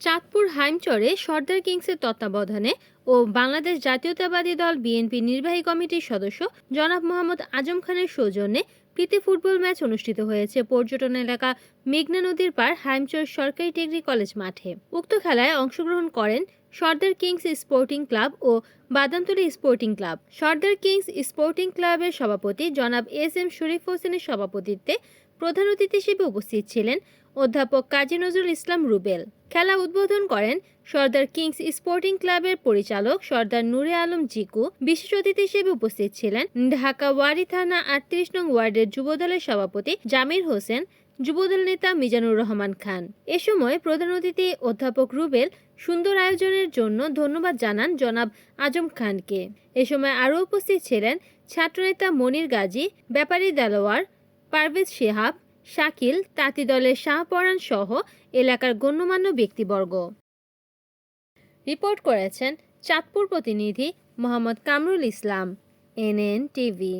চাঁদপুর হাইমচরে সর্দার কিংসের তত্ত্বাবধানে ও বাংলাদেশ জাতীয়তাবাদী দল বিএনপি নির্বাহী কমিটির সদস্য জনাব মোহাম্মদ আজম খানের সৌজন্যে প্রীতি ফুটবল ম্যাচ অনুষ্ঠিত হয়েছে পর্যটন এলাকা মেঘনা নদীর পার হাইমচর সরকারি ডিগ্রি কলেজ মাঠে। উক্ত খেলায় অংশগ্রহণ করেন সর্দার কিংস স্পোর্টিং ক্লাব ও Badamtali sporting club. Sardar kings sporting ক্লাবের সভাপতি জনাব এস এম শরীফ হোসেনের সভাপতিত্বে প্রধান অতিথি হিসেবে উপস্থিত ছিলেন অধ্যাপক কাজী নজরুল ইসলাম রুবেল। খেলা উদ্বোধন করেন সর্দার কিংস স্পোর্টিং ক্লাবের পরিচালক সর্দার নূরে আলম জিকু। বিশেষ অতিথি হিসেবে উপস্থিত ছিলেন ঢাকা ওয়ারি থানা আটত্রিশ নং ওয়ার্ডের যুবদলের সভাপতি জামির হোসেন, যুবদল নেতা মিজানুর রহমান খান। এ সময় প্রধান অতিথি অধ্যাপক রুবেল সুন্দর আয়োজনের জন্য ধন্যবাদ জানান জনাব আজম খানকে। এ সময় আরও উপস্থিত ছিলেন ছাত্রনেতা মনির গাজী, ব্যাপারী দেলোয়ার পারভেজ শেহাব, শাকিল, তাঁতি দলের শাহপরাণ সহ এলাকার গণ্যমান্য ব্যক্তিবর্গ। রিপোর্ট করেছেন চাঁদপুর প্রতিনিধি মোহাম্মদ কামরুল ইসলাম, এনএন টিভি।